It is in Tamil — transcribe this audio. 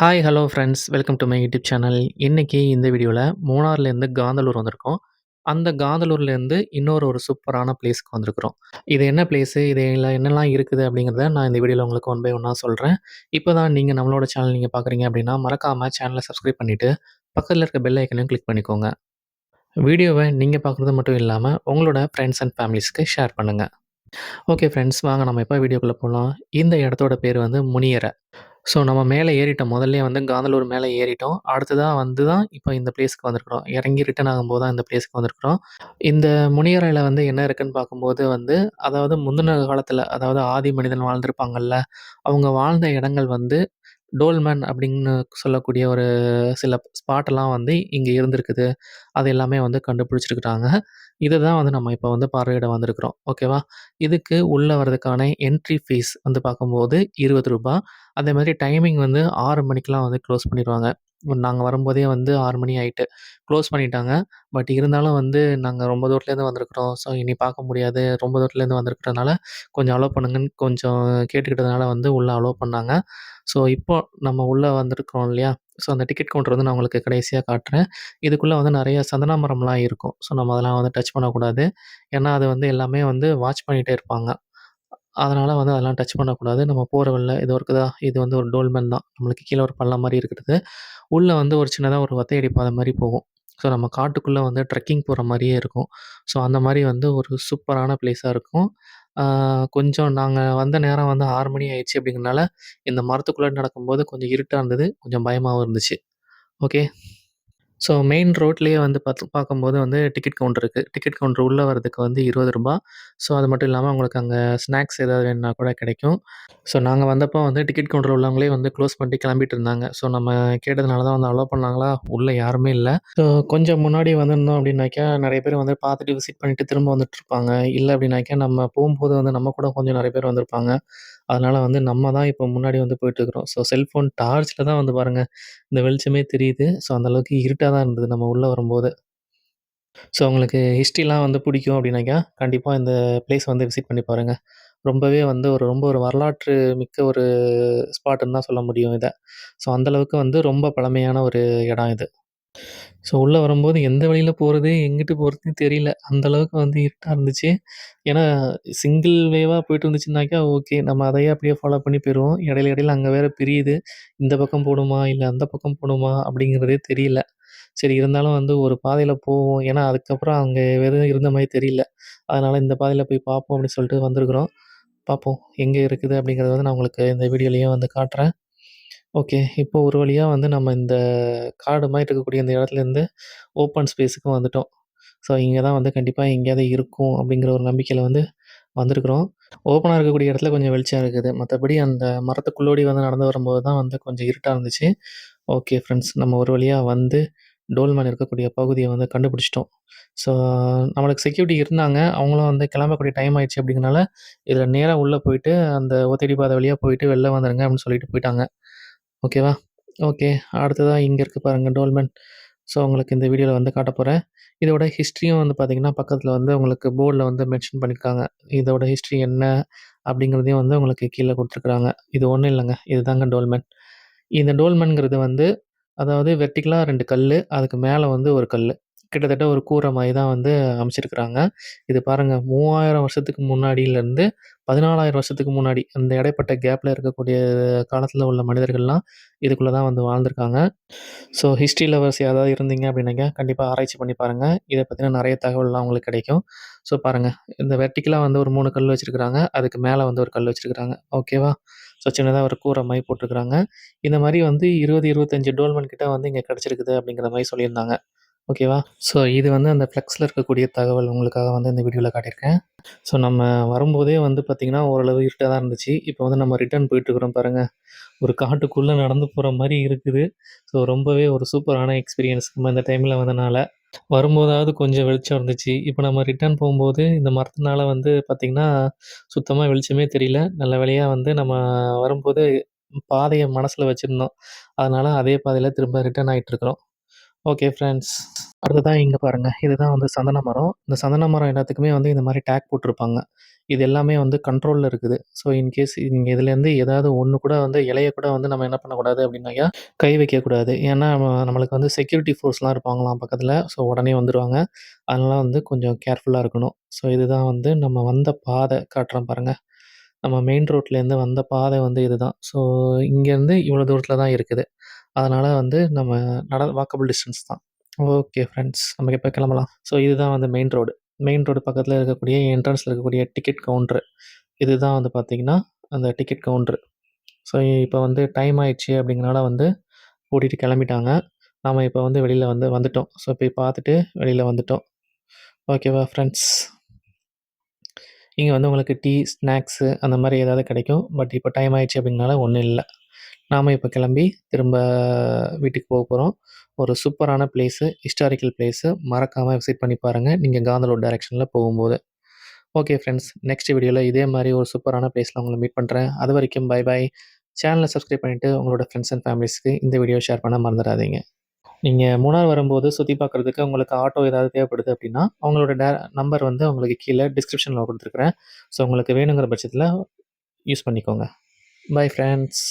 Hi, hello friends. Welcome to my YouTube channel. இன்றைக்கி இந்த வீடியோவில் மூணார்லேருந்து காந்தலூர் வந்திருக்கோம். அந்த காந்தலூர்லேருந்து இன்னொரு ஒரு சூப்பரான பிளேஸ்க்கு வந்திருக்கிறோம். இது என்ன பிளேஸு, இது என்னெல்லாம் இருக்குது அப்படிங்கிறத நான் இந்த வீடியோவில் உங்களுக்கு ஒன் பை ஒன்றா சொல்கிறேன் இப்போ தான் நீங்கள் நம்மளோட சேனல் நீங்கள் பார்க்குறீங்க அப்படின்னா, மறக்காமல் சேனலை சப்ஸ்கிரைப் பண்ணிவிட்டு பக்கத்தில் இருக்க பெல் ஐக்கனையும் கிளிக் பண்ணிக்கோங்க. வீடியோவை நீங்கள் பார்க்குறது மட்டும் இல்லாமல் உங்களோட ஃப்ரெண்ட்ஸ் அண்ட் ஃபேமிலிஸ்க்கு ஷேர் பண்ணுங்கள் ஓகே ஃப்ரெண்ட்ஸ், வாங்க நம்ம இப்போ வீடியோக்குள்ளே போகலாம் இந்த இடத்தோட பேர் வந்து முனியரை ஸோ நம்ம மேலே ஏறிட்டோம். முதல்ல வந்து காந்தலூர் மேலே ஏறிட்டோம். அடுத்ததாக வந்து தான் இப்போ இந்த பிளேஸ்க்கு வந்திருக்கிறோம். இறங்கி ரிட்டர்ன் ஆகும்போது தான் இந்த பிளேஸ்க்கு வந்திருக்கிறோம். இந்த முனியரையில் வந்து என்ன இருக்குன்னு பார்க்கும்போது வந்து, அதாவது முந்தின காலத்தில் அதாவது ஆதி மனிதன் வாழ்ந்திருப்பாங்கள்ல அவங்க வாழ்ந்த இடங்கள் வந்து டோல்மென் அப்படின்னு சொல்லக்கூடிய ஒரு சில ஸ்பாட்டெல்லாம் வந்து இங்கே இருந்திருக்குது. அது எல்லாமே வந்து கண்டுபிடிச்சிருக்கிறாங்க. இதை தான் வந்து நம்ம இப்போ வந்து பார்வையிட வந்திருக்கிறோம். ஓகேவா? இதுக்கு உள்ளே வரதுக்கான என்ட்ரி ஃபீஸ் வந்து பார்க்கும்போது இருபது ரூபா அதே மாதிரி டைமிங் வந்து ஆறு மணிக்கெலாம் வந்து க்ளோஸ் பண்ணிடுவாங்க நாங்கள் வரும்போதே வந்து ஆறு மணி ஆகிட்டு க்ளோஸ் பண்ணிட்டாங்க. பட் இருந்தாலும் வந்து நாங்கள் ரொம்ப தூரத்துலேருந்து வந்திருக்கிறோம். ஸோ இனி பார்க்க முடியாது. ரொம்ப தூரத்துலேருந்து வந்திருக்கிறதுனால கொஞ்சம் அலோவ் பண்ணுங்கன்னு கொஞ்சம் கேட்டுக்கிட்டதுனால வந்து உள்ளே அலோவ் பண்ணாங்க. ஸோ இப்போ நம்ம உள்ளே வந்திருக்கிறோம் இல்லையா? ஸோ அந்த டிக்கெட் கவுண்டர் வந்து நான் உங்களுக்கு கடைசியாக காட்டுறேன். இதுக்குள்ளே வந்து நிறைய சந்தன மரம்லாம் இருக்கும். ஸோ நம்ம அதெல்லாம் வந்து டச் பண்ணக்கூடாது. ஏன்னா அது வந்து எல்லாமே வந்து வாட்ச் பண்ணிகிட்டே இருப்பாங்க. அதனால் வந்து அதெல்லாம் டச் பண்ணக்கூடாது. நம்ம போகிற வழில இதோ இருக்குதா? இது வந்து ஒரு டோல்மென் தான். நம்மளுக்கு கீழே ஒரு பள்ளம் மாதிரி இருக்கிறது. உள்ளே வந்து ஒரு சின்னதாக ஒரு ஒத்தையடி பாதை மாதிரி போகும். ஸோ நம்ம காட்டுக்குள்ளே வந்து ட்ரெக்கிங் போகிற மாதிரியே இருக்கும். ஸோ அந்த மாதிரி வந்து ஒரு சூப்பரான ப்ளேஸாக இருக்கும். கொஞ்சம் நாங்கள் வந்த நேரம் வந்து ஆறு மணி ஆயிடுச்சு அப்படிங்கிறனால, இந்த மரத்துக்குள்ளே நடக்கும்போது கொஞ்சம் இருட்டாக இருந்தது. கொஞ்சம் பயமாகவும் இருந்துச்சு. ஓகே. ஸோ மெயின் ரோட்லேயே வந்து பார்த்து பார்க்கும்போது வந்து டிக்கெட் கவுண்டர் இருக்குது டிக்கெட் கவுண்டர் உள்ளே வரதுக்கு வந்து இருபது ரூபா ஸோ அது மட்டும் இல்லாமல் உங்களுக்கு அங்கே ஸ்நாக்ஸ் ஏதாவது வேணும்னா கூட கிடைக்கும். ஸோ நாங்கள் வந்தப்போ வந்து டிக்கெட் கவுண்டர் உள்ளவங்களே வந்து க்ளோஸ் பண்ணிட்டு கிளம்பிட்டு இருந்தாங்க. ஸோ நம்ம கேட்டதுனால தான் வந்து அலோவ் பண்ணாங்களா, உள்ளே யாருமே இல்லை ஸோ கொஞ்சம் முன்னாடி வந்திருந்தோம் அப்படின்னாக்கா, நிறைய பேர் வந்து பார்த்துட்டு விசிட் பண்ணிட்டு திரும்ப வந்துட்டுருப்பாங்க. இல்லை அப்படின்னாக்கா, நம்ம போகும்போது வந்து நம்ம கூட கொஞ்சம் நிறைய பேர் வந்திருப்பாங்க. அதனால் வந்து நம்ம தான் இப்போ முன்னாடி வந்து போயிட்டுருக்குறோம் ஸோ செல்ஃபோன் டார்ச்சில் தான் வந்து பாருங்கள் இந்த வெளிச்சமே தெரியுது. ஸோ அந்தளவுக்கு இருட்டாக தான் இருந்தது நம்ம உள்ளே வரும்போது. ஸோ உங்களுக்கு ஹிஸ்ட்ரிலாம் வந்து பிடிக்கும் அப்படின்னாக்கா, கண்டிப்பாக இந்த பிளேஸ் வந்து விசிட் பண்ணி பாருங்கள் ரொம்பவே வந்து ஒரு ரொம்ப ஒரு வரலாற்று மிக்க ஒரு ஸ்பாட்டுன்னு தான் சொல்ல முடியும் இதை ஸோ அந்தளவுக்கு வந்து ரொம்ப பழமையான ஒரு இடம் இது. ஸோ உள்ள வரும்போது எந்த வழியில போறது, எங்கிட்டு போறதுன்னு தெரியல. அந்த அளவுக்கு வந்து இருட்டா இருந்துச்சு. ஏன்னா சிங்கிள் வேவா போயிட்டு இருந்துச்சுனாக்கா ஓகே. நம்ம அதையே அப்படியே ஃபாலோ பண்ணி போயிருவோம். இடையில இடையில அங்க வேற பிரியுது. இந்த பக்கம் போணுமா? இல்ல அந்த பக்கம் போணுமா? அப்படிங்கிறதே தெரியல. சரி இருந்தாலும் வந்து ஒரு பாதையில போவோம். ஏன்னா அதுக்கப்புறம் அங்க எதுவும் இருந்த மாரி தெரியல. அதனால இந்த பாதையில போய் பார்ப்போம் அப்படின்னு சொல்லிட்டு வந்திருக்கிறோம். பார்ப்போம் எங்க இருக்குது அப்படிங்கிறத வந்து நான் உங்களுக்கு இந்த வீடியோலயும் வந்து காட்டுறேன். ஓகே. இப்போ ஒரு வழியா வந்து நம்ம இந்த காடு மாரி இருக்கக்கூடிய இந்த இடத்துலேருந்து ஓப்பன் ஸ்பேஸுக்கு வந்துட்டோம். ஸோ இங்க தான் வந்து கண்டிப்பா எங்கேயாவது இருக்கும் அப்படிங்கிற ஒரு நம்பிக்கையில வந்து வந்திருக்கிறோம். ஓப்பனா இருக்கக்கூடிய இடத்துல கொஞ்சம் வெளிச்சம் இருக்குது. மத்தபடி அந்த மரத்துக்குள்ளோடி வந்து நடந்து வரும்போது தான் வந்து கொஞ்சம் இருட்டா இருந்துச்சு. ஓகே ஃப்ரெண்ட்ஸ் நம்ம ஒரு வழியா வந்து டோல்மேன் இருக்கக்கூடிய பகுதிய வந்து கண்டுபிடிச்சிட்டோம். ஸோ நம்மளுக்கு செக்யூரிட்டி இருந்தாங்க. அவங்களும் வந்து கிளம்பக்கூடிய டைம் ஆயிடுச்சு அப்படிங்கிறனால, இதில நேரா உள்ள போயிட்டு அந்த ஓத்தடி பாதை வழியா போயிட்டு வெளில வந்துருங்க அப்படின்னு சொல்லிட்டு போயிட்டாங்க. ஓகேவா? ஓகே. அடுத்ததா இங்க இருக்கு பாருங்க டோல்மென். ஸோ உங்களுக்கு இந்த வீடியோல வந்து காட்டப் போறேன். இதோட ஹிஸ்ட்ரியும் வந்து பார்த்தீங்கன்னா, பக்கத்தில் வந்து உங்களுக்கு போர்ட்ல வந்து மென்ஷன் பண்ணியிருக்காங்க. இதோட ஹிஸ்ட்ரி என்ன அப்படிங்கிறதையும் வந்து உங்களுக்கு கீழ குடுத்துருக்காங்க. இது ஒண்ணும் இல்லங்க. இதுதாங்க டோல்மென். இந்த டோல்மென்ங்கிறது வந்து அதாவது வெர்டிகலா 2 கல்லு. அதுக்கு மேல வந்து ஒரு கல்லு. கிட்டத்தட்ட ஒரு கூரை மாதிரி தான் வந்து அமைச்சிருக்கிறாங்க. இது பாருங்கள் மூவாயிரம் வருஷத்துக்கு முன்னாடியிலேருந்து பதினாலாயிரம் வருஷத்துக்கு முன்னாடி அந்த இடைப்பட்ட கேப்பில் இருக்கக்கூடிய காலத்தில் உள்ள மனிதர்கள்லாம் இதுக்குள்ளே தான் வந்து வாழ்ந்திருக்காங்க. ஸோ ஹிஸ்ட்ரி லவர்ஸ் ஏதாவது இருந்தீங்க அப்படின்னாக்கா, கண்டிப்பாக ஆராய்ச்சி பண்ணி பாருங்கள் இதை பற்றின நிறைய தகவல்லாம் உங்களுக்கு கிடைக்கும். ஸோ பாருங்கள் இந்த வெர்டிக்கலாக வந்து ஒரு மூணு கல் வச்சுருக்குறாங்க அதுக்கு மேலே வந்து ஒரு கல் வச்சுருக்குறாங்க ஓகேவா? ஸோ சின்னதாக ஒரு கூரை மாதிரி போட்டிருக்கிறாங்க இந்த மாதிரி வந்து 20, 25 டோல்மென் கிட்ட வந்து இங்கே கிடச்சிருக்குது அப்படிங்கிற மாதிரி சொல்லியிருந்தாங்க. ஓகேவா? ஸோ இது வந்து அந்த ஃப்ளெக்ஸில் இருக்கக்கூடிய தகவல் உங்களுக்காக வந்து இந்த வீடியோவில் காட்டியிருக்கேன். ஸோ நம்ம வரும்போதே வந்து பார்த்திங்கன்னா ஓரளவு இருட்டாக தான் இருந்துச்சு. இப்போ வந்து நம்ம ரிட்டர்ன் போயிட்டுருக்குறோம் பாருங்கள் ஒரு காட்டுக்குள்ளே நடந்து போகிற மாதிரி இருக்குது. ஸோ ரொம்பவே ஒரு சூப்பரான எக்ஸ்பீரியன்ஸ் நம்ம இந்த டைமில் வந்தனால. வரும்போதாவது கொஞ்சம் வெளிச்சம் இருந்துச்சு. இப்போ நம்ம ரிட்டர்ன் போகும்போது இந்த மரத்தினால வந்து பார்த்திங்கன்னா சுத்தமாக வெளிச்சமே தெரியல. நல்ல வேலையாக வந்து நம்ம வரும்போது பாதையை மனசில் வச்சுருந்தோம் அதனால் அதே பாதையில் திரும்ப ரிட்டர்ன் ஆயிட்டுருக்கிறோம். Okay friends. அடுத்ததான் இங்கே பாருங்கள் இதுதான் வந்து சந்தன மரம். இந்த சந்தன மரம் எல்லாத்துக்குமே வந்து இந்த மாதிரி டேக் போட்டிருப்பாங்க. இது எல்லாமே வந்து கண்ட்ரோலில் இருக்குது. ஸோ இன்கேஸ் இங்கே இதுலேருந்து ஏதாவது ஒன்று கூட வந்து இலைய கூட வந்து நம்ம என்ன பண்ணக்கூடாது அப்படின்னாக்கா, கை வைக்கக்கூடாது. ஏன்னா நம்ம நம்மளுக்கு வந்து செக்யூரிட்டி ஃபோர்ஸ்லாம் இருப்பாங்களாம் பக்கத்தில் ஸோ உடனே வந்துடுவாங்க அதனால் வந்து கொஞ்சம் கேர்ஃபுல்லாக இருக்கணும். ஸோ இதுதான் வந்து நம்ம வந்த பாதை காட்டுறோம் பாருங்கள் நம்ம மெயின் ரோட்லேருந்து வந்த பாதை வந்து இதுதான். ஸோ இங்கேருந்து இவ்வளோ தூரத்தில் தான் இருக்குது. அதனால் வந்து நம்ம நட வாக்கபிள் டிஸ்டன்ஸ் தான். ஓகே ஃப்ரெண்ட்ஸ் நம்ம எப்போ கிளம்பலாம். ஸோ இதுதான் வந்து மெயின் ரோடு. மெயின் ரோடு பக்கத்தில் இருக்கக்கூடிய என்ட்ரன்ஸில் இருக்கக்கூடிய டிக்கெட் கவுண்டரு. இதுதான் வந்து பார்த்திங்கன்னா அந்த டிக்கெட் கவுண்ட்ரு ஸோ இப்போ வந்து டைம் ஆயிடுச்சு அப்படிங்கிறனால வந்து ஓட்டிகிட்டு கிளம்பிட்டாங்க. நாம் இப்போ வந்து வெளியில் வந்து வந்துட்டோம். ஸோ போய் பார்த்துட்டு வெளியில் வந்துட்டோம். ஓகேவா ஃப்ரெண்ட்ஸ். இங்கே வந்து உங்களுக்கு டீ, ஸ்நாக்ஸு அந்த மாதிரி ஏதாவது கிடைக்கும். பட் இப்போ டைம் ஆயிடுச்சு அப்படிங்கிறனால ஒன்றும் இல்லை நாம் இப்போ கிளம்பி திரும்ப வீட்டுக்கு போக போகிறோம் ஒரு சூப்பரான பிளேஸு, ஹிஸ்டாரிக்கல் பிளேஸு மறக்காமல் விசிட் பண்ணி பாருங்கள் நீங்கள் காந்தலூர் டைரெக்ஷனில் போகும்போது. Okay friends. நெக்ஸ்ட் வீடியோவில் இதே மாதிரி ஒரு சூப்பரான பிளேஸில் உங்களை மீட் பண்ணுறேன் அது வரைக்கும் பை பை. சேனலை சப்ஸ்கிரைப் பண்ணிட்டு உங்களோட ஃப்ரெண்ட்ஸ் அண்ட் ஃபேமிலிஸ்க்கு இந்த வீடியோ ஷேர் பண்ண மறந்துடாதீங்க நீங்கள் மூணார் வரும்போது சுற்றி பார்க்கறதுக்கு உங்களுக்கு ஆட்டோ ஏதாவது தேவைப்படுது அப்படின்னா, அவங்களோட டே நம்பர் வந்து உங்களுக்கு கீழே டிஸ்கிரிப்ஷனில் கொடுத்துருக்குறேன் ஸோ உங்களுக்கு வேணுங்கிற பட்சத்தில் யூஸ் பண்ணிக்கோங்க. Bye friends.